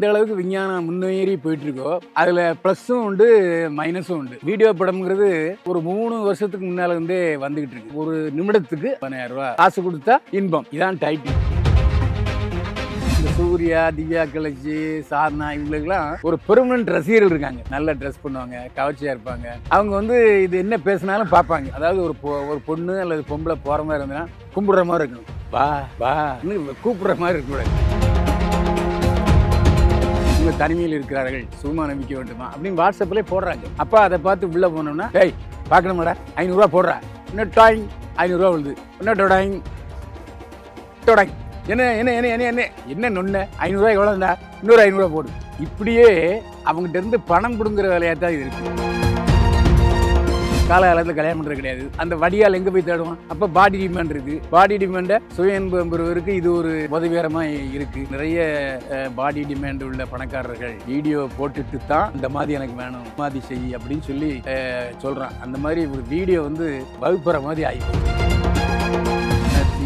இந்த அளவுக்கு விஞ்ஞானம் முன்னேறி போயிட்டு இருக்கோம் அதுல ப்ளஸ்ஸும் உண்டு மைனஸும் உண்டு. வீடியோ படம்ங்கிறது ஒரு மூணு வருஷத்துக்கு முன்னால இருந்தே வந்துகிட்டு இருக்கு ஒரு நிமிடத்துக்கு பதினாயிரம் ரூபாய் காசு கொடுத்தா இன்பம். இதான் டைட்டில் இந்த சூர்யா திவ்யா கலச்சி சாதனா இவங்களுக்குலாம் ஒரு பெர்மனன்ட் ரசிகர்கள் இருக்காங்க. நல்ல ட்ரெஸ் பண்ணுவாங்க கவர்ச்சியா இருப்பாங்க. அவங்க வந்து இது என்ன பேசினாலும் பார்ப்பாங்க. அதாவது ஒரு பொ- ஒரு பொண்ணு அல்லது பொம்பளை போற மாதிரி இருந்ததுன்னா கும்பிடுற மாதிரி இருக்கணும். வா வா கூப்பிடுற மாதிரி இருக்கக்கூடாது. தனிமையில் இருக்கிறார்கள். சும்மா நம்பிக்க வேண்டுமா? அப்படின்னு வாட்ஸ்அப்பில் போடுறாங்க. அப்பா அதை பார்த்து உள்ளே போனோம்னா டேய் பார்க்கணுமாடா ஐநூறுரூவா போடுறா. இன்னும் டாயிங் ஐநூறுரூவா விழுது இன்னும் டொடாயிங் டொடாயிங் என்ன என்ன என்ன என்ன என்ன? என்ன நொன்ன ஐநூறுரூவா எவ்வளோண்ணா இன்னொரு ஐநூறுரூவா போடு. இப்படியே அவங்ககிட்ட இருந்து பணம் பிடுங்குற வேலையாக தான் இது இருக்குது காலகாலத்தில் கல்யாணம் பண்ணுறது கிடையாது. அந்த வடியால் எங்கே போய் தேடுவோம் அப்போ பாடி டிமாண்ட் இருக்குது பாடி டிமாண்டை சுய இன்பம் என்பவருக்கு இது ஒரு உதவிகரமாக இருக்குது நிறைய பாடி டிமாண்ட் உள்ள பணக்காரர்கள் வீடியோ போட்டுட்டு தான் இந்த மாதிரி எனக்கு வேணும். மாதிரி செய் அப்படின்னு சொல்லி சொல்கிறான் அந்த மாதிரி ஒரு வீடியோ வந்து வகுப்புற மாதிரி ஆகி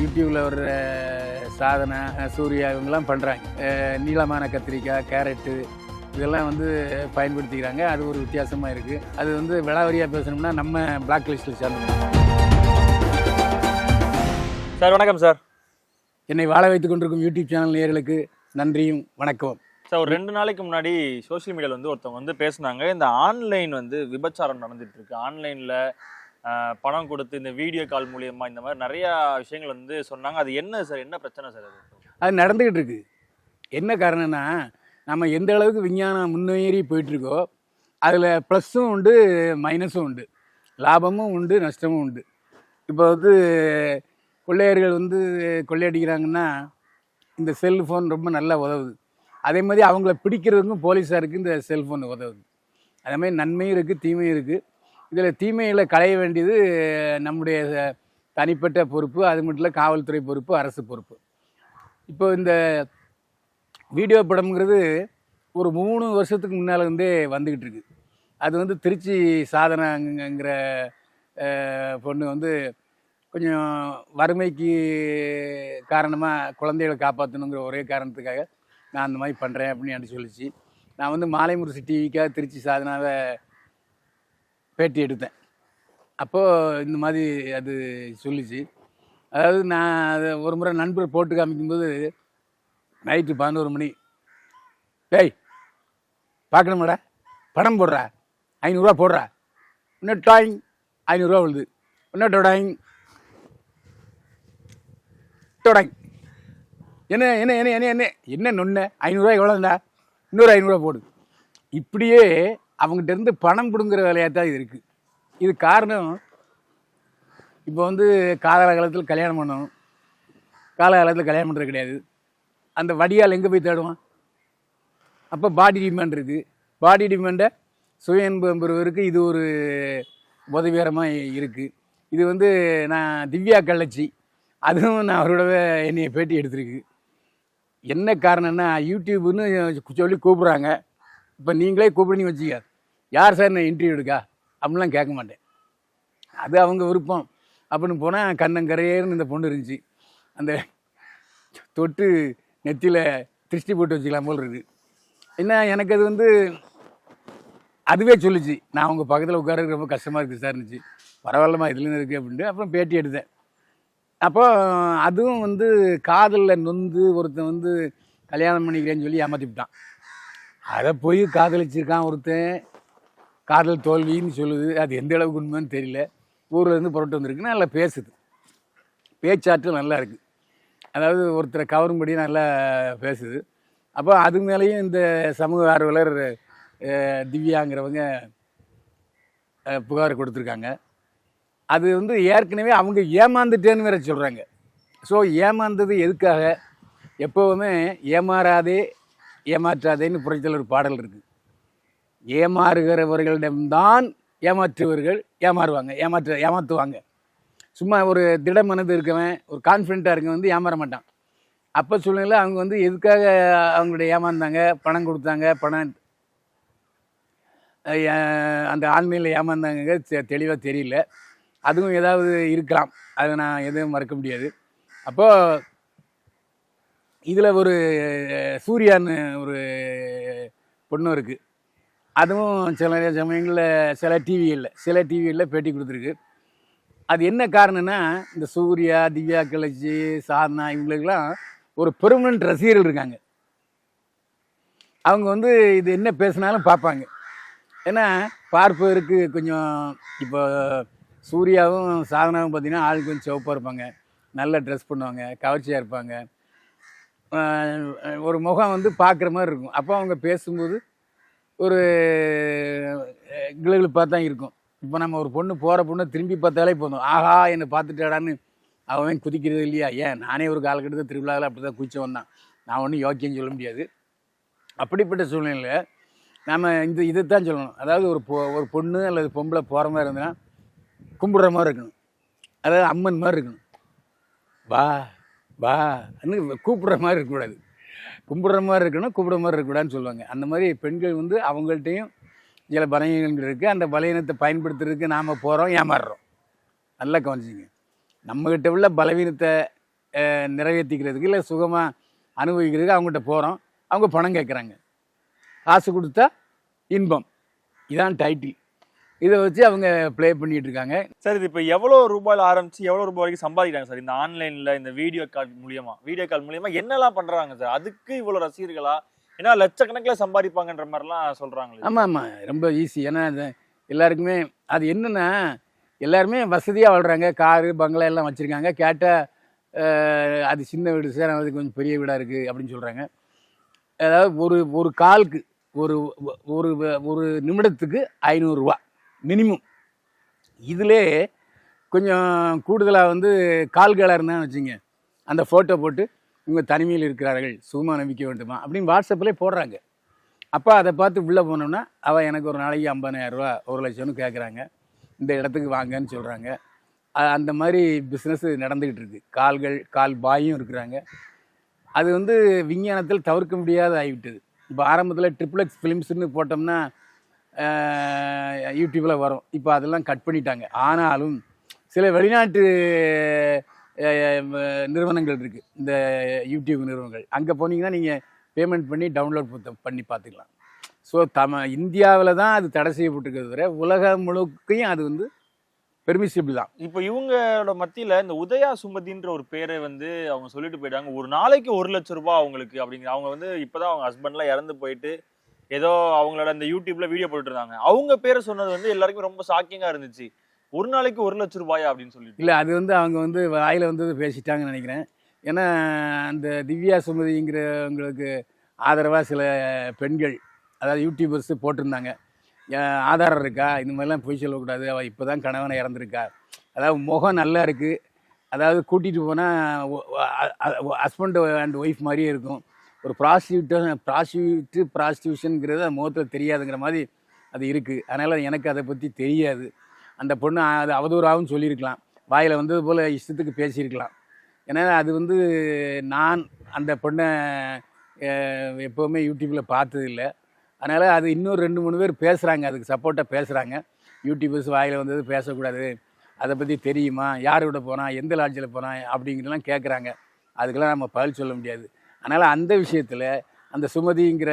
யூடியூப்பில் வர்ற சாதனை சூர்யா இவங்கெல்லாம் பண்ணுறாங்க நீளமான கத்திரிக்காய் கேரட்டு இதெல்லாம் வந்து பயன்படுத்திக்கிறாங்க. அது ஒரு வித்தியாசமாக இருக்குது அது வந்து விளாவரியாக பேசணும்னா நம்ம பிளாக் லிஸ்ட்டில் சேர்ந்தோம் சார் வணக்கம் சார். என்னை வாழ வைத்துக் கொண்டிருக்கும் யூடியூப் சேனல் நேயர்களுக்கு நன்றியும் வணக்கம் சார் ஒரு ரெண்டு நாளைக்கு முன்னாடி சோஷியல் மீடியால வந்து ஒருத்தவங்க வந்து பேசுனாங்க. இந்த ஆன்லைன் வந்து விபச்சாரம் நடந்துட்டு இருக்கு. ஆன்லைன்ல பணம் கொடுத்து இந்த வீடியோ கால் மூலியமா இந்த மாதிரி நிறைய விஷயங்கள் வந்து சொன்னாங்க. அது என்ன சார்? என்ன பிரச்சனை சார் அது? அது நடந்துக்கிட்டு இருக்கு. என்ன காரணம்னா நம்ம எந்த அளவுக்கு விஞ்ஞானம் முன்னேறி போயிட்டு இருக்கோ அதில் ப்ளஸ்ஸும் உண்டு மைனஸும் உண்டு. லாபமும் உண்டு நஷ்டமும் உண்டு. இப்போ வந்து கொள்ளையர்கள் வந்து கொள்ளையடிக்கிறாங்கன்னா இந்த செல்ஃபோன் ரொம்ப நல்லா உதவுது. அதே மாதிரி அவங்கள பிடிக்கிறதுக்கும் போலீஸாருக்கு இந்த செல்ஃபோன் உதவுது. அதே மாதிரி நன்மையும் இருக்குது தீமையும் இருக்குது இதில் தீமைகளை களைய வேண்டியது நம்முடைய தனிப்பட்ட பொறுப்பு அது மட்டும் இல்லை காவல்துறை பொறுப்பு அரசு பொறுப்பு. இப்போ இந்த வீடியோ படம்ங்கிறது ஒரு மூணு வருஷத்துக்கு முன்னால் இருந்தே வந்துக்கிட்டு இருக்கு. அது வந்து திருச்சி சாதனாங்கிற பொண்ணு வந்து கொஞ்சம் வறுமைக்கு காரணமாக குழந்தைகளை காப்பாற்றணுங்கிற ஒரே காரணத்துக்காக நான் அந்த மாதிரி பண்ணுறேன் அப்படின்னு சொல்லிச்சு. நான் வந்து மாலைமுரசு டிவிக்காக திருச்சி சாதனாவை பேட்டி எடுத்தேன். அப்போது இந்த மாதிரி அது சொல்லிச்சு. அதாவது நான் அதை ஒரு முறை நண்பர் போட்டு காமிக்கும்போது நைட்டு பதினோரு மணி. டேய் பார்க்கணுமாடா? படம் போடுறா. ஐநூறுரூவா போடுறா. இன்னும் டாயிங் ஐநூறுரூவா விழுது. இன்னும் டொடாயிங். டொடாயிங். என்ன என்ன என்ன என்ன என்ன? என்ன நொன்ன ஐநூறுரூவா எவ்வளோண்டா இன்னொரு ஐநூறுரூவா போடு. இப்படியே அவங்ககிட்ட இருந்து பணம் பிடுங்குற வேலையாக தான் இது இருக்குது இது காரணம் இப்போ வந்து காலகாலத்தில் கல்யாணம் பண்ணணும். காலகாலத்தில் கல்யாணம் பண்ணுறது கிடையாது. அந்த வடியால் எங்கே போய் தேடுவான்? அப்போ பாடி டிமாண்ட் இருக்குது பாடி டிமாண்டை சுய இன்பம் பெறுவதற்கு இது ஒரு உதவிகரமாக இருக்குது இது வந்து நான் திவ்யா கள்ளச்சி. அதுவும் நான் அவரோட என்னைய பேட்டி எடுத்திருக்கு. என்ன காரணம்னா யூடியூப்னு சொல்லி கூப்பிட்றாங்க. இப்போ நீங்களே கூப்பிடுன்னு வச்சுக்க யார் சார் நான் இன்டர்வியூ எடுக்கா? அப்படிலாம் கேட்க மாட்டேன். அது அவங்க விருப்பம். அப்படின்னு போனால் கண்ணங்கரையர்னு இந்த பொண்ணு இருந்துச்சு. அந்த தொட்டு நெத்தியில் திருஷ்டி போட்டு வச்சுக்கலாம் போல் இருக்குது என்ன எனக்கு அது வந்து அதுவே சொல்லுச்சு. நான் உங்கள் பக்கத்தில் உட்கார ரொம்ப கஷ்டமாக இருக்குது சார் இருந்துச்சு பரவாயில்லம்மா இதுலேருந்து இருக்குது அப்படின்ட்டு அப்புறம் பேட்டி எடுத்தேன். அப்போ அதுவும் வந்து காதலில் நொந்து ஒருத்தன் வந்து கல்யாணம் பண்ணிக்கிறேன்னு சொல்லி ஏமாற்றிவிட்டான் அதை போய் காதலிச்சிருக்கான் ஒருத்தன். காதல் தோல்வின்னு சொல்லுது. அது எந்த அளவுக்கு உண்மைன்னு தெரியல. ஊர்லேருந்து இருந்து வந்திருக்குன்னு நல்லா பேசுது. பேச்சாற்றல் நல்லா இருக்குது அதாவது ஒருத்தரை கவரும்படி நல்லா பேசுது. அப்போ அது மேலேயும் இந்த சமூக ஆர்வலர் திவ்யாங்கிறவங்க புகார் கொடுத்துருக்காங்க. அது வந்து ஏற்கனவே அவங்க ஏமாந்துட்டேன்னு வேற சொல்கிறாங்க ஸோ ஏமாந்தது எதுக்காக? எப்போவுமே ஏமாறாதே ஏமாற்றாதேன்னு புரட்சியில் ஒரு பாடல் இருக்குது ஏமாறுகிறவர்களிடம்தான் ஏமாற்றுவர்கள் ஏமாறுவாங்க ஏமாற்ற ஏமாற்றுவாங்க சும்மா ஒரு திட மனது இருக்கவன் ஒரு கான்ஃபிடென்ட்டாக இருக்கவன் வந்து ஏமாற மாட்டான். அப்போ சூழ்நிலை அவங்க வந்து எதுக்காக அவங்களுடைய ஏமாந்தாங்க? பணம் கொடுத்தாங்க? பணம் அந்த ஆன்மீனில் ஏமாந்தாங்க தெளிவாக தெரியல. அதுவும் ஏதாவது இருக்கலாம். அதை நான் எதுவும் மறக்க முடியாது. அப்போது இதில் ஒரு சூர்யான்னு ஒரு பொண்ணு இருக்குது அதுவும் சில சமயங்களில் சில டிவிகளில் சில டிவிகளில் பேட்டி கொடுத்துருக்கு. அது என்ன காரணம்னா இந்த சூர்யா திவ்யா கிளச்சி சாதனா இவங்களுக்கெல்லாம் ஒரு பெர்மனன்ட் ரசிகர்கள் இருக்காங்க. அவங்க வந்து இது என்ன பேசினாலும் பார்ப்பாங்க. ஏன்னா பார்ப்பதற்கு கொஞ்சம் இப்போ சூர்யாவும் சாதனாவும் பார்த்தீங்கன்னா ஆள் கொஞ்சம் சிவப்பாக இருப்பாங்க. நல்ல ட்ரெஸ் பண்ணுவாங்க கவர்ச்சியாக இருப்பாங்க. ஒரு முகம் வந்து பார்க்குற மாதிரி இருக்கும். அப்போ அவங்க பேசும்போது ஒரு கிளுகிழப்பாக தான் இருக்கும். இப்போ நம்ம ஒரு பொண்ணு போகிற பொண்ணு திரும்பி பார்த்தாலே போதும். ஆஹா என்னை பார்த்துட்டாடான்னு அவன் குதிக்கிறது இல்லையா? ஏன்? நானே ஒரு காலகட்டத்தில் திருவிழாவில் அப்படி தான் குதிச்சு வந்தான். நான் ஒன்றும் யோக்கியம் சொல்ல முடியாது. அப்படிப்பட்ட சூழ்நிலையில் நம்ம இந்த இதை தான் சொல்லணும். அதாவது ஒரு பொ ஒரு பொண்ணு அல்லது பொம்பளை போகிற மாதிரி இருந்ததுன்னா கும்பிடுற மாதிரி இருக்கணும். அதாவது அம்மன் மாதிரி இருக்கணும். வா வா கூப்பிடுற மாதிரி இருக்கக்கூடாது. கும்பிடுற மாதிரி இருக்கணும் கூப்பிடுற மாதிரி இருக்கக்கூடாதுன்னு சொல்லுவாங்க. அந்த மாதிரி பெண்கள் வந்து அவங்கள்ட்டையும் சில பலவீனங்கள் இருக்குது அந்த பலவீனத்தை பயன்படுத்துறதுக்கு நாம் போகிறோம் ஏமாறுறோம். நல்லா கவனிச்சிங்க. நம்மக்கிட்ட உள்ள பலவீனத்தை நிறைவேற்றிக்கிறதுக்கு இல்லை சுகமாக அனுபவிக்கிறதுக்கு அவங்ககிட்ட போகிறோம் அவங்க பணம் கேட்குறாங்க காசு கொடுத்தா இன்பம். இதான் டைட்டில் இதை வச்சு அவங்க ப்ளே பண்ணிட்டு இருக்காங்க. சார் இது இப்போ எவ்வளோ ரூபாயில் ஆரம்பிச்சு எவ்வளோ ரூபாய் வரைக்கும் சம்பாதிக்கிறாங்க சார்? இந்த ஆன்லைனில் இந்த வீடியோ கால் மூலியமா வீடியோ கால் மூலியமா என்னெல்லாம் பண்ணுறாங்க சார்? அதுக்கு இவ்வளோ ரசிகர்களா ஏன்னா லட்சக்கணக்கில் சம்பாதிப்பாங்கன்ற மாதிரிலாம் சொல்கிறாங்களே ஆமாம் ஆமாம் ரொம்ப ஈஸி ஏன்னா அது எல்லாருக்குமே அது என்னென்னா எல்லாருமே வசதியாக வாழ்கிறாங்க காரு பங்களா எல்லாம் வச்சுருக்காங்க. கேட்டால் அது சின்ன வீடு சார் அது கொஞ்சம் பெரிய வீடாக இருக்குது அப்படின்னு சொல்கிறாங்க அதாவது ஒரு ஒரு காலுக்கு ஒரு ஒரு ஒரு நிமிடத்துக்கு ஐநூறுரூவா மினிமம். இதிலே கொஞ்சம் கூடுதலாக வந்து கால்களாக இருந்தான்னு வச்சுங்க. அந்த ஃபோட்டோ போட்டு இவங்க தனிமையில் இருக்கிறார்கள் சும்மா நம்பிக்கை வேண்டுமா? அப்படின்னு வாட்ஸ்அப்பில் போடுறாங்க. அப்போ அதை பார்த்து உள்ளே போனோம்னா அவள் எனக்கு ஒரு நாளைக்கு ஐம்பதாயிரரூவா ஒரு லட்சம்னு கேட்குறாங்க இந்த இடத்துக்கு வாங்கன்னு சொல்கிறாங்க அந்த மாதிரி பிஸ்னஸ் நடந்துக்கிட்டு இருக்கு. கால்கள் கால் பாயும் இருக்கிறாங்க. அது வந்து விஞ்ஞானத்தில் தவிர்க்க முடியாத ஆகிவிட்டது. இப்போ ஆரம்பத்தில் ட்ரிபிள் எக்ஸ் ஃபிலிம்ஸ்னு போட்டோம்னா யூடியூப்பில் வரும். இப்போ அதெல்லாம் கட் பண்ணிட்டாங்க. ஆனாலும் சில வெளிநாட்டு நிறுவனங்கள் இருக்குது இந்த யூடியூப் நிறுவனங்கள். அங்கே போனீங்கன்னா நீங்கள் பேமெண்ட் பண்ணி டவுன்லோட் பண்ணி பார்த்துக்கலாம் ஸோ தம இந்தியாவில் தான் அது தடை செய்யப்பட்டிருக்கிறது தவிர உலகம் முழுக்கையும் அது வந்து பெர்மிசிபிள் தான். இப்போ இவங்களோட மத்தியில் இந்த உதயா சுமதின்ற ஒரு பேரை வந்து அவங்க சொல்லிட்டு போயிட்டாங்க. ஒரு நாளைக்கு ஒரு லட்சம் ரூபாய் அவங்களுக்கு அப்படிங்கிற அவங்க வந்து இப்போதான் அவங்க ஹஸ்பண்ட்லாம் இறந்து போயிட்டு ஏதோ அவங்களோட அந்த யூடியூப்ல வீடியோ போட்டுருந்தாங்க அவங்க பேரை சொன்னது வந்து எல்லாருக்குமே ரொம்ப ஷாக்கிங்காக இருந்துச்சு. ஒரு நாளைக்கு ஒரு லட்சம் ரூபாயா அப்படின்னு சொல்லிட்டு. இல்லை அது வந்து அவங்க வந்து வாயில் வந்து பேசிட்டாங்கன்னு நினைக்கிறேன். ஏன்னா அந்த திவ்யா சுமதிங்கிறவங்களுக்கு ஆதரவாக சில பெண்கள் அதாவது யூடியூபர்ஸ் போட்டிருந்தாங்க. ஏன் ஆதாரம் இருக்கா? இந்த மாதிரிலாம் பொய் சொல்லக்கூடாது. அவள் இப்போ தான் கணவனை இறந்துருக்கா. அதாவது முகம் நல்லா இருக்குது அதாவது கூட்டிகிட்டு போனால் ஹஸ்பண்ட் அண்ட் ஒய்ஃப் மாதிரியே இருக்கும். ஒரு ப்ராஸ்டியூட்டர் ப்ராஸ்டியூட்டு ப்ராஸ்டியூஷனுங்கிறது முகத்தில் தெரியாதுங்கிற மாதிரி அது இருக்குது அதனால் எனக்கு அதை பற்றி தெரியாது. அந்த பொண்ணு அது அவதூறாகவும் சொல்லியிருக்கலாம். வாயில் வந்தது போல் இஷ்டத்துக்கு பேசியிருக்கலாம். ஏன்னா அது வந்து நான் அந்த பொண்ணை எப்போவுமே யூடியூப்பில் பார்த்ததில்ல. அதனால் அது இன்னும் ரெண்டு மூணு பேர் பேசுகிறாங்க அதுக்கு சப்போர்ட்டாக பேசுகிறாங்க யூடியூபர்ஸ் வாயில் வந்தது பேசக்கூடாது. அதை பற்றி தெரியுமா? யார் கூட போனால் எந்த லாட்ஜில் போனால் அப்படிங்கிறலாம் கேட்குறாங்க அதுக்கெல்லாம் நம்ம பதில் சொல்ல முடியாது. அதனால் அந்த விஷயத்தில் அந்த சுமதிங்கிற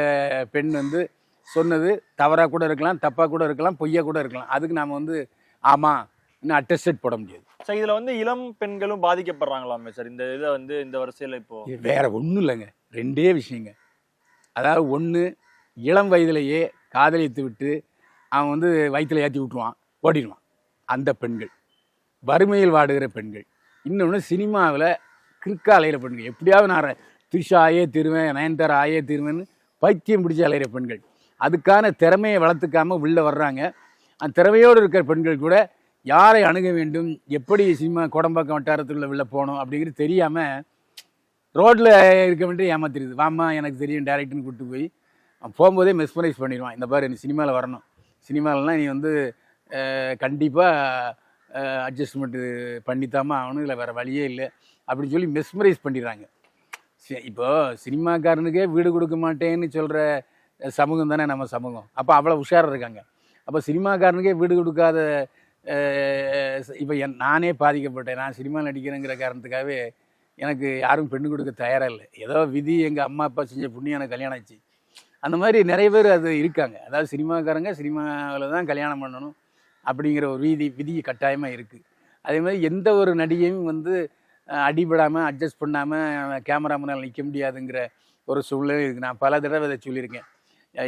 பெண் வந்து சொன்னது தவறாக கூட இருக்கலாம் தப்பாக கூட இருக்கலாம் பொய்யா கூட இருக்கலாம். அதுக்கு நாம் வந்து ஆமாம் இன்னும் அட்டஸ்டட் போட முடியாது. சார் இதுல வந்து இளம் பெண்களும் பாதிக்கப்படுறாங்களாமே சார் இந்த இதை வந்து இந்த வரிசையில இப்போ வேற ஒன்றும் இல்லைங்க. ரெண்டே விஷயங்க. அதாவது ஒன்று இளம் வயதிலேயே காதலித்து விட்டு அவன் வந்து வயிற்றில் ஏற்றி விட்டுருவான் ஓடிடுவான். அந்த பெண்கள். வறுமையில் வாடுகிற பெண்கள். இன்னொன்று சினிமாவில் கிறுக்க அலையிற பெண்கள். எப்படியாவது நான் த்ரிஷா ஆயே தீருவேன் நயன்தாரா ஆயே தீருவேன்னு பைத்தியம் பிடிச்சி அலையிற பெண்கள். அதுக்கான திறமையை வளர்த்துக்காம உள்ளே வர்றாங்க. அந்த திறமையோடு இருக்கிற பெண்கள் கூட யாரை அணுக வேண்டும் எப்படி சினிமா கோடம்பாக்கம் வட்டாரத்துக்குள்ளே வெளில போகணும் அப்படிங்கிறது தெரியாமல் ரோட்டில் இருக்க வேண்டிய ஏமாத்திருது. வாமா எனக்கு தெரியும் டேரக்டர்னு கூப்பிட்டு போய் அவன் போகும்போதே மெஸ்மரைஸ் பண்ணிடுவான். இந்த பாரு நீ சினிமாவில் வரணும். சினிமாவிலலாம் நீ வந்து கண்டிப்பாக அட்ஜஸ்ட்மெண்ட்டு பண்ணித்தாமா அவனு இல்லை வேறு வழியே இல்லை அப்படின்னு சொல்லி மெஸ்மரைஸ் பண்ணிடுறாங்க. சரி இப்போ சினிமாக்காரனுக்கே வீடு கொடுக்க மாட்டேன்னு சொல்கிற சமூகம் தானே நம்ம சமூகம். அப்போ அவ்வளோ உஷாராக இருக்காங்க. அப்போ சினிமாக்காரனுக்கே வீடு கொடுக்காத இப்போ என் நானே பாதிக்கப்பட்டேன். நான் சினிமா நடிக்கிறேங்கிற காரணத்துக்காகவே எனக்கு யாரும் பெண்ணு கொடுக்க தயாராக இல்லை. ஏதோ விதி எங்கள் அம்மா அப்பா செஞ்ச புண்ணியம் எனக்கு கல்யாணம் ஆச்சு. அந்த மாதிரி நிறைய பேர் அது இருக்காங்க. அதாவது சினிமாக்காரங்க சினிமாவில் தான் கல்யாணம் பண்ணணும் அப்படிங்கிற ஒரு விதி விதி கட்டாயமாக இருக்குது அதே மாதிரி எந்த ஒரு நடிகையும் வந்து அடிபடாமல் அட்ஜஸ்ட் பண்ணாமல் கேமரா முன்னால் நிற்க முடியாதுங்கிற ஒரு சூழ்நிலை இருக்குது நான் பல தடவை இதை சொல்லியிருக்கேன்.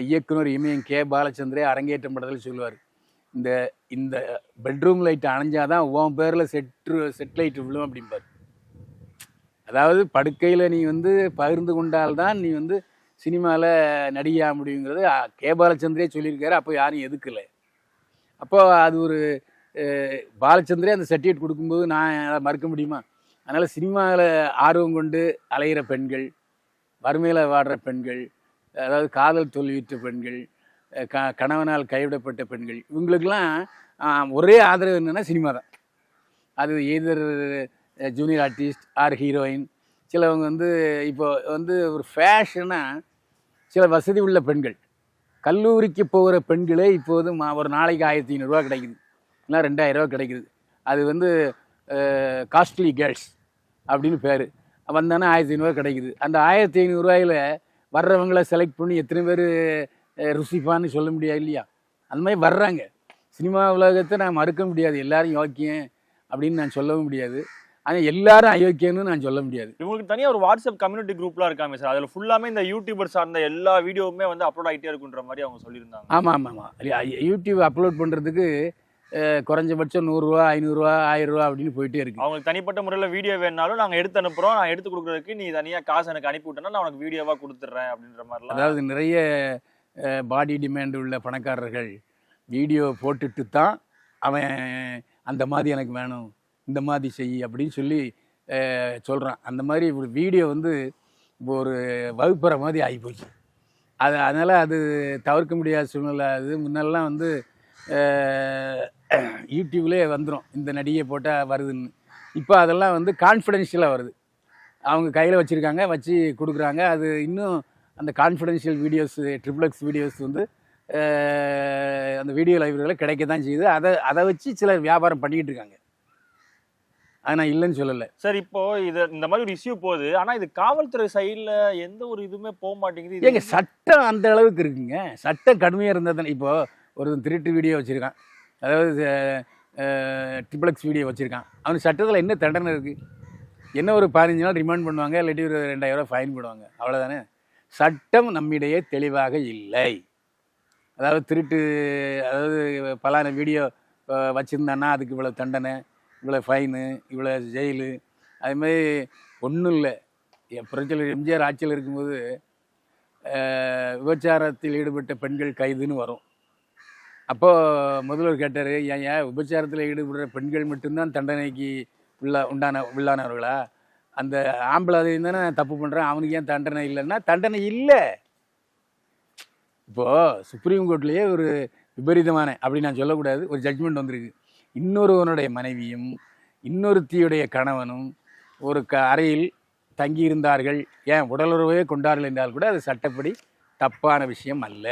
இயக்குனர் இமயம் கே பாலச்சந்திரே அரங்கேற்றம் படத்தில் சொல்லுவார். இந்த இந்த பெட்ரூம் லைட் அணைஞ்சாதான் உன் பேரில் செட்ரு செட் லைட் விழும் அப்படிம்பார். அதாவது படுக்கையில் நீ வந்து பகிர்ந்து கொண்டால்தான் நீ வந்து சினிமாவில் நடிகா முடியுங்கிறது கே பாலச்சந்திரே சொல்லியிருக்காரு அப்போ யாரும் எதுக்கலை அப்போ அது ஒரு பாலச்சந்திரே அந்த சர்டிஃபிகேட் கொடுக்கும்போது நான் அதை மறுக்க முடியுமா? அதனால் சினிமாவில் ஆர்வம் கொண்டு அலைகிற பெண்கள் வறுமையில் வாடுற பெண்கள் அதாவது காதல் தோல்வியுற்ற பெண்கள் க கணவனால் கைவிடப்பட்ட பெண்கள் இவங்களுக்கெல்லாம் ஒரே ஆதரவு என்னென்னா சினிமா தான். அது எதிர் ஜூனியர் ஆர்டிஸ்ட் ஆர் ஹீரோயின் சிலவங்க வந்து இப்போ வந்து ஒரு ஃபேஷனாக சில வசதி உள்ள பெண்கள். கல்லூரிக்கு போகிற பெண்களே இப்போது மா ஒரு நாளைக்கு ஆயிரத்தி ஐநூறுரூவா கிடைக்குது. இல்லை ரெண்டாயிரரூவா கிடைக்குது. அது வந்து காஸ்ட்லி கேர்ள்ஸ் அப்படின்னு பேர். வந்தானே ஆயிரத்தி ஐநூறுரூவா கிடைக்குது. அந்த ஆயிரத்தி ஐநூறுரூவாயில் வர்றவங்கள செலக்ட் பண்ணி எத்தனை பேர் ருசிப்பான்னு சொல்ல முடியாது இல்லையா? அந்த மாதிரி வர்றாங்க. சினிமா உலகத்தை நான் மறுக்க முடியாது. எல்லாரும் யோக்கியம் அப்படின்னு நான் சொல்லவும் முடியாது. ஆனால் எல்லாரும் அயோக்கியன்னு நான் சொல்ல முடியாது. இவங்களுக்கு தனியா ஒரு வாட்ஸ்அப் கம்யூனிட்டி குரூப்லாம் இருக்காங்க சார். அதுல ஃபுல்லாமே இந்த யூடியூபர் சார்ந்த எல்லா வீடியோவுமே வந்து அப்லோட் ஆகிட்டே இருக்குன்ற மாதிரி அவங்க சொல்லியிருந்தாங்க. ஆமாம் ஆமாம் ஆமாம் யூடியூப் அப்லோட் பண்ணுறதுக்கு குறைஞ்சபட்சம் நூறுரூவா ஐநூறுரூவா ஆயிரரூவா அப்படின்னு போயிட்டே இருக்கு. அவங்களுக்கு தனிப்பட்ட முறையில வீடியோ வேணாலும் நாங்க எடுத்து அனுப்புறோம். நான் எடுத்து கொடுக்குறதுக்கு நீ தனியா காசு எனக்கு அனுப்பி விட்டேன்னா நான் உனக்கு வீடியோவா கொடுத்துட்றேன் அப்படின்ற மாதிரிலாம். அதாவது நிறைய பாடி டிமாண்ட் உள்ள பணக்காரர்கள் வீடியோ போட்டுட்டு தான் அவன் அந்த மாதிரி எனக்கு வேணும் இந்த மாதிரி செய் அப்படின்னு சொல்லி சொல்கிறான் அந்த மாதிரி ஒரு வீடியோ வந்து இப்போ ஒரு வகுப்பறை மாதிரி ஆகிப்போச்சு அது அதனால் அது தவிர்க்க முடியாத சூழ்நிலை. அது முன்னெல்லாம் வந்து யூடியூப்லேயே வந்துடும் இந்த நடிகை போட்டால் வருதுன்னு. இப்போ அதெல்லாம் வந்து கான்ஃபிடென்ஷியலாக வருது. அவங்க கையில் வச்சுருக்காங்க வச்சு கொடுக்குறாங்க. அது இன்னும் அந்த கான்ஃபிடென்ஷியல் வீடியோஸ் ட்ரிப்ளெக்ஸ் வீடியோஸ் வந்து அந்த வீடியோ லைப்ரரியில் கிடைக்க தான் செய்யுது. அதை அதை வச்சு சிலர் வியாபாரம் பண்ணிக்கிட்டு இருக்காங்க. நான் இல்லைன்னு சொல்லலை. சார் இப்போ இது இந்த மாதிரி ஒரு இஷ்யூ போகுது. ஆனா இது காவல்துறை சைடுல எந்த ஒரு இதுவுமே போக மாட்டேங்குது. ஏங்க சட்டம் அந்த அளவுக்கு இருக்குங்க. சட்டம் கடுமையாக இருந்தால் தானே இப்போ ஒரு திருட்டு வீடியோ வச்சுருக்கான். அதாவது ட்ரிபிளக்ஸ் வீடியோ வச்சுருக்கான். அவனுக்கு சட்டத்தில் என்ன தண்டனை இருக்குது என்ன ஒரு பதினஞ்சு நாள் ரிமாண்ட் பண்ணுவாங்க இல்லாட்டி ஒரு ரெண்டாயிரம் ஃபைன் போடுவாங்க. அவ்வளோதானே சட்டம் நம்மிடையே தெளிவாக இல்லை. அதாவது திருட்டு அதாவது பலான வீடியோ வச்சுருந்தான்னா அதுக்கு இவ்வளோ தண்டனை இவ்வளோ ஃபைனு இவ்வளோ ஜெயிலு அதுமாதிரி ஒன்றும் இல்லை. புரட்சியில் எம்ஜிஆர் ஆட்சியில் இருக்கும்போது விபச்சாரத்தில் ஈடுபட்ட பெண்கள் கைதுன்னு வரும். அப்போது முதல்வர் கேட்டார் ஏன் ஏன் உபச்சாரத்தில் ஈடுபடுற பெண்கள் மட்டும்தான் தண்டனைக்கு உள்ளா உண்டான உள்ளானவர்களா? அந்த ஆம்பளை அதையும் தானே தப்பு பண்ணுறேன் அவனுக்கு ஏன் தண்டனை இல்லைன்னா தண்டனை இல்லை. இப்போது சுப்ரீம் கோர்ட்லேயே ஒரு விபரீதமான அப்படி நான் சொல்லக்கூடாது ஒரு ஜட்ஜ்மெண்ட் வந்திருக்கு. இன்னொருவனுடைய மனைவியும் இன்னொருத்தியுடைய கணவனும் ஒரு க அறையில் தங்கியிருந்தார்கள். ஏன் உடலுறவே கொண்டார்கள் என்றால் கூட அது சட்டப்படி தப்பான விஷயம் அல்ல.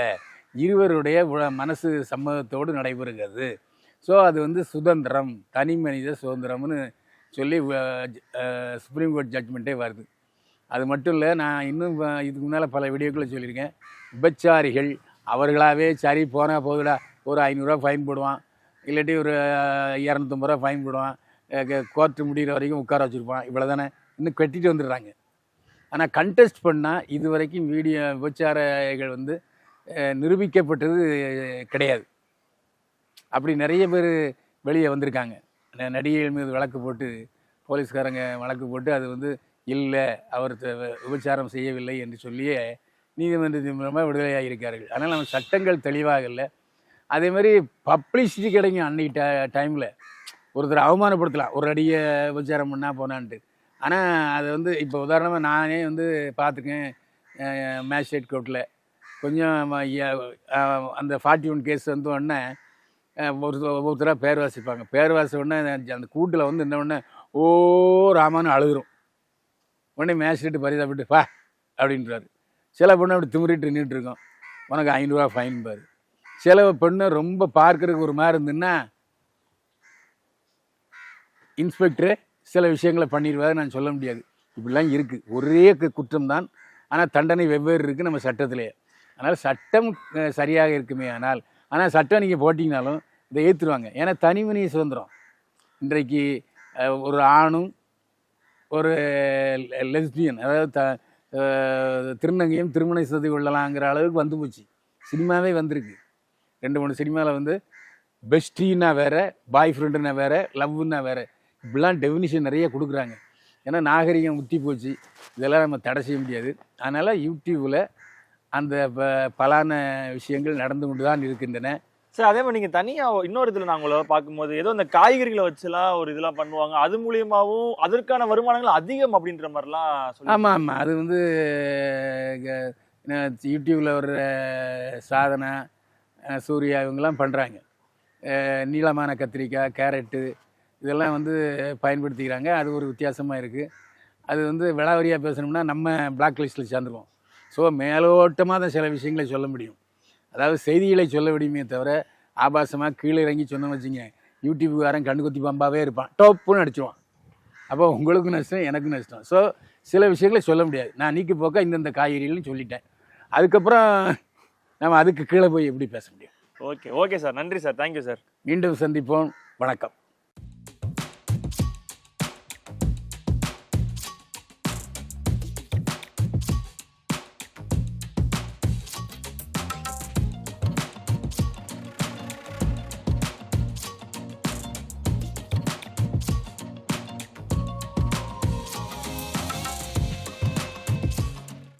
இருவருடைய மனசு சம்மதத்தோடு நடைபெறுகிறது. ஸோ அது வந்து சுதந்திரம் தனி மனித சுதந்திரம்னு சொல்லி சுப்ரீம் கோர்ட் ஜட்ஜ்மெண்ட்டே வருது. அது மட்டும் இல்லை நான் இன்னும் இதுக்கு முன்னால் பல வீடியோக்களை சொல்லியிருக்கேன். விபச்சாரிகள் அவர்களாகவே சரி போனால் போகுதுடா ஒரு ஐநூறுரூவா ஃபைன் போடுவான். இல்லாட்டி ஒரு இரநூத்தம்பது ரூபா ஃபைன் போடுவான். கோர்ட்டு முடிகிற வரைக்கும் உட்கார வச்சுருப்பான். இவ்வளோ தானே இன்னும் கட்டிட்டு வந்துடுறாங்க. ஆனால் கண்டெஸ்ட் பண்ணால் இது வரைக்கும் வீடியோ விபச்சாரிகள் வந்து நிரூபிக்கப்பட்டது கிடையாது. அப்படி நிறைய பேர் வெளியே வந்திருக்காங்க. நடிகைகள் மீது வழக்கு போட்டு போலீஸ்காரங்க வழக்கு போட்டு அது வந்து இல்லை அவர் விபச்சாரம் செய்யவில்லை என்று சொல்லியே நீதிமன்றத்தின் மூலமாக விடுதலையாக இருக்கார்கள் அதனால் நம்ம சட்டங்கள் தெளிவாக இல்லை. அதே மாதிரி பப்ளிசிட்டி கிடைக்கும் அன்னைக்கு ட டைமில். ஒருத்தர் அவமானப்படுத்தலாம். ஒரு அடியை விபச்சாரம் பண்ணால் போனான்ட்டு. ஆனால் அது வந்து இப்போ உதாரணமாக நானே வந்து பார்த்துக்கேன் மேஜிஸ்ட்ரேட் கோர்ட்டில் கொஞ்சம் அந்த ஃபார்ட்டி ஒன் கேஸ் வந்து உடனே ஒரு ஒவ்வொருத்தராக பேர் வாசிப்பாங்க. பேர் வாச உடனே அந்த- கூட்டில் வந்து என்ன உடனே ஓ ராமான்னு அழுகிறோம். உடனே மேஜிஸ்ட்ரேட் பரிதாபப்பட்டு பா அப்படின்றாரு. சில பொண்ணு அப்படி திமிரிட்டு நின்றுட்டு இருக்கோம் உனக்கு ஐநூறுரூவா ஃபைன் பாரு. சில பெண்ணு ரொம்ப பார்க்கறதுக்கு ஒரு மாதிரி இருந்துன்னா இன்ஸ்பெக்டரு சில விஷயங்களை பண்ணிடுவாரு நான் சொல்ல முடியாது. இப்படிலாம் இருக்குது ஒரே குற்றம் குற்றம்தான் ஆனால் தண்டனை வெவ்வேறு இருக்குது நம்ம சட்டத்திலேயே. அதனால் சட்டம் சரியாக இருக்குமே ஆனால் ஆனால் சட்டம் நீங்கள் போட்டிங்கனாலும் இதை ஏற்றுருவாங்க ஏன்னா தனிமனித சுதந்திரம். இன்றைக்கு ஒரு ஆணும் ஒரு லெஸ்பியன் அதாவது த திருநங்கையும் திருமண செய்து கொள்ளலாங்கிற அளவுக்கு வந்து போச்சு. சினிமாவே வந்திருக்கு. ரெண்டு மூணு சினிமாவில் வந்து பெஸ்டின்னா வேறு பாய் ஃப்ரெண்டுனா வேறு லவ்னா வேறு. இப்படிலாம் டெஃபினிஷன் நிறைய கொடுக்குறாங்க. ஏன்னா நாகரிகம் முத்தி போச்சு. இதெல்லாம் நம்ம தடை செய்ய முடியாது. அதனால் யூடியூப்பில் அந்த ப- பலான விஷயங்கள் நடந்து கொண்டு தான் இருக்கின்றன. சார் அதே மாதிரி நீங்க தனியா இன்னொரு இதுல நான் உங்களை பார்க்கும்போது ஏதோ இந்த காய்கறிகளை வச்சுலாம் ஒரு இதெல்லாம் பண்ணுவாங்க. அது மூலியமாவும் அதற்கான வருமானங்கள் அதிகம் அப்படின்ற மாதிரிலாம் ஆமாம் ஆமாம் அது வந்து யூடியூப்பில் வர்ற சாதனா சூர்யா இவங்கெல்லாம் பண்ணுறாங்க நீளமான கத்திரிக்காய் கேரட்டு இதெல்லாம் வந்து பயன்படுத்திக்கிறாங்க. அது ஒரு வித்தியாசமாக இருக்குது அது வந்து விளாவரியாக பேசணும்னா நம்ம பிளாக் லிஸ்ட்டில் சேர்ந்துருவோம். ஸோ மேலோட்டமாக தான் சில விஷயங்களை சொல்ல முடியும். அதாவது செய்திகளை சொல்ல முடியுமே தவிர ஆபாசமாக கீழே இறங்கி சொன்னோம் வச்சுங்க யூடியூப்காரன் கண்ணு குத்தி பம்பாவே இருப்பான். டோப்புன்னு அடிச்சிருவான். அப்போ உங்களுக்கும் நஷ்டம் எனக்கும் நஷ்டம். ஸோ சில விஷயங்களை சொல்ல முடியாது. நான் நீக்கி போக்க இந்தந்த காய்கறிகள்னு சொல்லிட்டேன். அதுக்கப்புறம் நம்ம அதுக்கு கீழே போய் எப்படி பேச முடியும்? Okay okay sir. நன்றி சார். தேங்க்யூ சார் மீண்டும் சந்திப்போம். வணக்கம்.